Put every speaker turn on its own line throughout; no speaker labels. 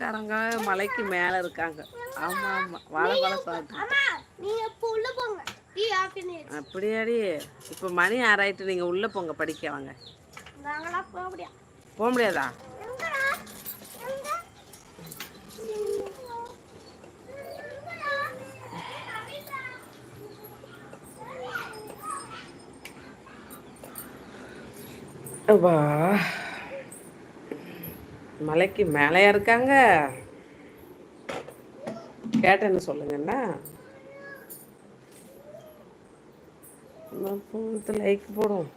காரங்க மலைக்கு மேல இருக்காங்க. ஆமா ஆமா. வாழைப்பழம் சாப்பிட்டு
அம்மா நீங்க இப்போ உள்ள போங்க. டீ ஆஃப் பண்ணிடுச்சு
அப்படியாடி? இப்போ மணி ஆறாயிட்டு நீங்க உள்ள போங்க படிக்க வாங்க.
போக முடியாது.
போக மலைக்கு மேலையா இருக்காங்க? கேட்டேன்னு சொல்லுங்கண்ணா. லைக் போடும்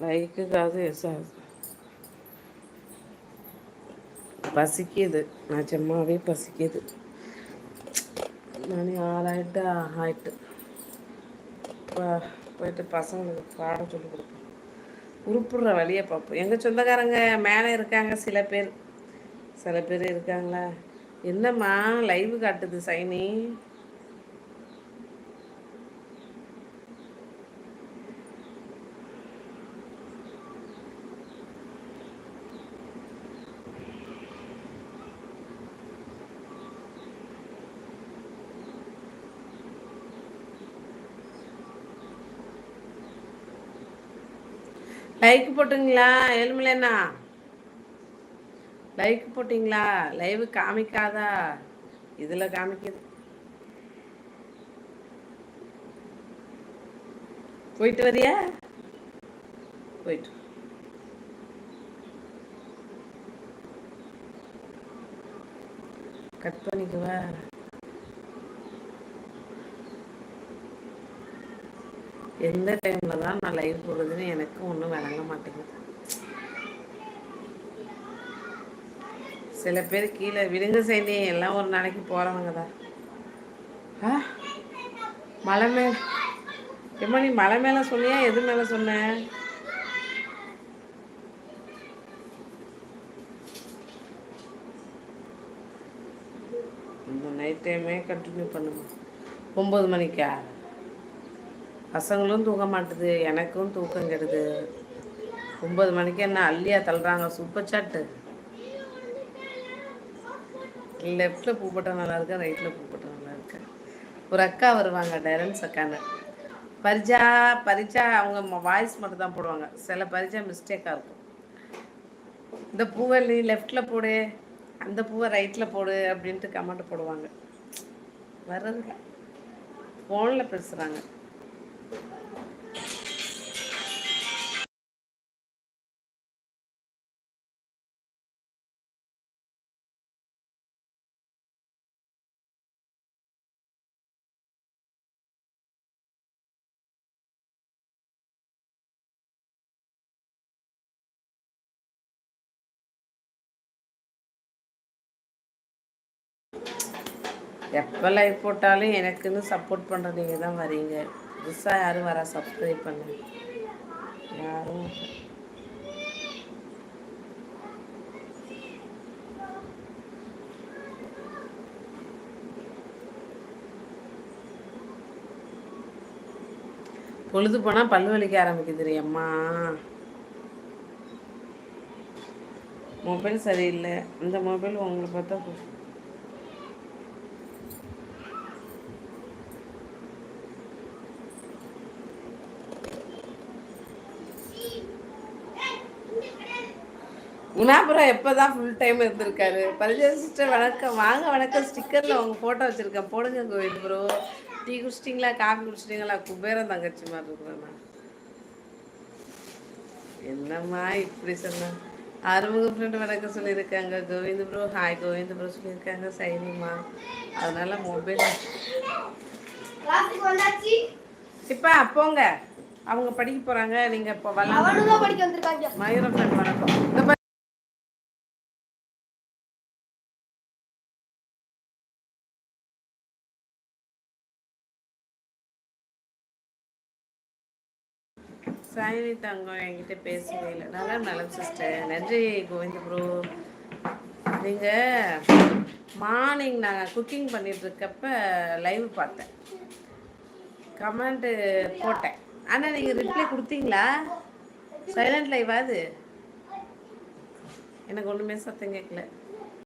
லைக்குக்காக எஸ் ஆகுது பசிக்குது. நிஜமாவே பசிக்குது. மணி ஆளாயிட்டு ஆயிட்டு போயிட்டு பசங்களுக்கு பாடம் சொல்லி கொடுப்பேன் உருப்புடுற வழியை பார்ப்போம். எங்கள் சொந்தக்காரங்க மேலே இருக்காங்க சில பேர். சில பேர் இருக்காங்களா? என்னம்மா லைவ் காட்டுது சைனி? லைக் போட்டுங்களா ஏழுமலைண்ணா. லைக் போட்டிங்களா? லைவ் காமிக்காதா? இதில் காமிக்குது. போயிட்டு வரியா? போயிட்டு. கட் பண்ணிக்குவா? எந்த டைமில் தான் நான் லைவ் போடுறதுன்னு எனக்கும் ஒன்றும் விளங்க மாட்டேங்குது. சில பேர் கீழே விடுங்க செய்தி எல்லாம் ஒரு நாளைக்கு போகிறவங்க தான். ஆ? மலை மேல். எம்மா நீ மலை மேலே சொன்னியா எது மேலே சொன்ன? இந்த நைட் டைமே கண்டினியூ பண்ணுங்க ஒம்பது மணிக்கா? பசங்களும் தூங்க மாட்டுது எனக்கும் தூக்கம் கெடுது. ஒம்பது மணிக்கு என்ன அள்ளியா தள்ளுறாங்க சூப்பர் சாட்டு. லெஃப்டில் பூ போட்டால் நல்லா இருக்கேன் ரைட்டில் பூ போட்டால் நல்லா இருக்கேன் ஒரு அக்கா வருவாங்க டேரன்ஸ் அக்கான்னு. பரிஜா பரிஜா அவங்க வாய்ஸ் மட்டும் தான் போடுவாங்க. சில பரிஜா மிஸ்டேக்காக இருக்கும். இந்த பூவை நீ லெஃப்டில் போடு அந்த பூவை ரைட்டில் போடு அப்படின்ட்டு கமெண்ட் போடுவாங்க. வர்றதில்ல ஃபோனில் பேசுகிறாங்க எப்போ லைவ் போட்டாலும் எனக்குன்னு சப்போர்ட் பண்ணுற நீங்கள் தான் வரீங்க புதுசாக யாரும் வரா சப்ஸ்கிரைப் பண்ண யாரும் பொழுது போனால் பல் வலிக்க ஆரம்பிக்குது அம்மா. மொபைல் சரியில்லை. அந்த மொபைல் உங்களை பார்த்தா குணாபுரம் எப்போ தான் ஃபுல் டைம் இருந்திருக்காரு? பரிஜய சிஸ்டர் வணக்கம். வாங்க வணக்கம். ஸ்டிக்கரில் உங்கள் ஃபோட்டோ வச்சுருக்கேன். போடுங்க கோவில் ப்ரோ டீ குடிச்சிட்டிங்களா? காஃபி குடிச்சிட்டிங்களா? குபேரம் தங்கச்சி மாதிரி இருக்கிறேன் நான். என்னம்மா இப்படி சொன்னேன் ஆறுமுக ஃப்ரெண்டு வணக்கம் சொல்லியிருக்காங்க. Govind bro hi Govind bro சொல்லியிருக்காங்க. சைனிமா அதனால மொபைல் இப்போ போங்க. அவங்க படிக்க போகிறாங்க நீங்கள் இப்போ
வந்திருக்காங்க.
மயூரம் ஃப்ரெண்ட் வணக்கம். சாயினி தங்கம் என்கிட்ட பேசவே இல்லை. நல்லா நலம் சிஸ்டர் நன்றி கோவிந்த ப்ரோ நீங்கள் மார்னிங் நாங்கள் குக்கிங் பண்ணிட்டு இருக்கப்ப லைவ் பார்த்தேன். கமெண்ட்டு போட்டேன். ஆனால் நீங்கள் ரிப்ளை கொடுத்தீங்களா? சைலண்ட் லைவ் அது? எனக்கு ஒன்றுமே சத்தம் கேட்கல.